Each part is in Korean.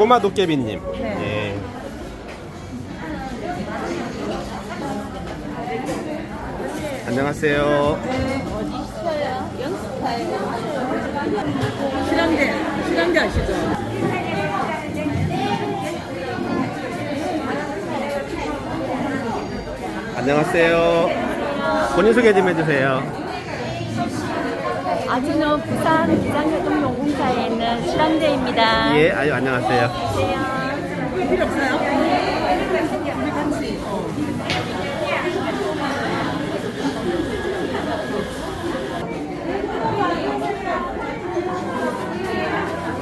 꼬마 도깨비님. 네. 예. 안녕하세요. 어디 있어요? 연습하요. 실한대, 실한대 아시죠? 안녕하세요. 본인 소개 좀 해주세요. 아주는 부산 기장교통연구사에 있는 실한대입니다. 예, 아유 안녕하세요. 안녕하세요. 필요 없어요?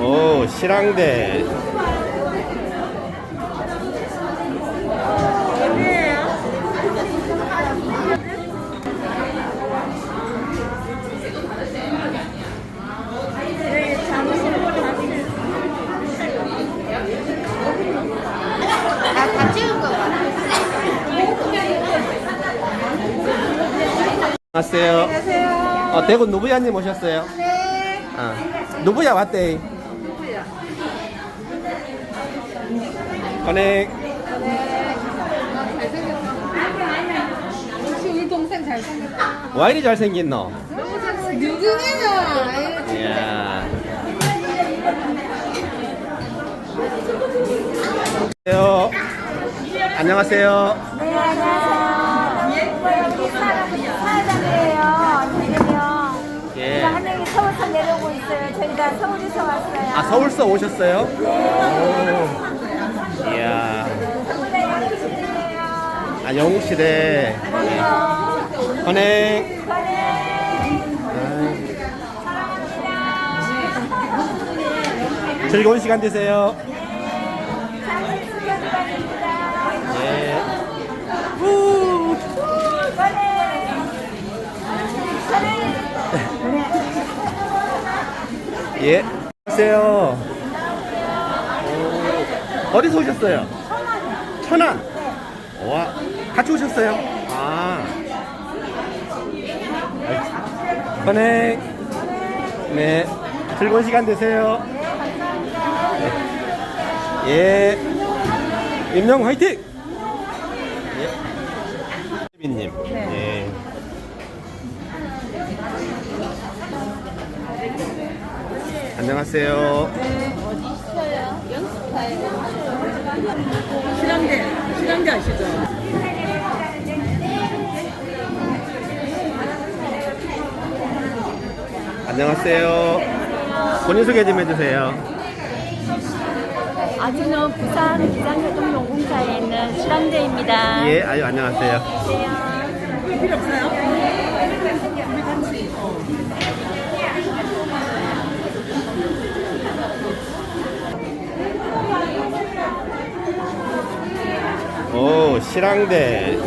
오, 실황대. 안녕하세요. 안녕하세요. 어, 대구 누부야님 오셨어요? 네. 아, 누부야 왔대. 역시 우리 동생 잘생겼다. 와 이리? 누구냐? 이야. 안녕하세요. 안녕하세요. 네, 안녕하세요. 있어요. 저희가 서울에서 왔어요. 아, 서울서 오셨어요? 오. 이야. 아, 영웅시대. 안녕. 커넥. 즐거운 시간 되세요. 예. 예. 안녕하세요. 오. 어디서 오셨어요? 천안. 와, 같이 오셨어요? 아. 선행. 네. 즐거운 시간 되세요. 네. 예. 임영 화이팅! 예. 님. 예. 안녕하세요. 어디 있어요? 연습하요. 실한대, 실한대 아시죠? 안녕하세요. 본인 소개 좀 해주세요. 아주는 부산 기장교통연구사에 있는 실한대입니다. 예, 아유, 안녕하세요. 안녕하세요. 필요 없어요? 우리 같이. 어. 오, 실황대.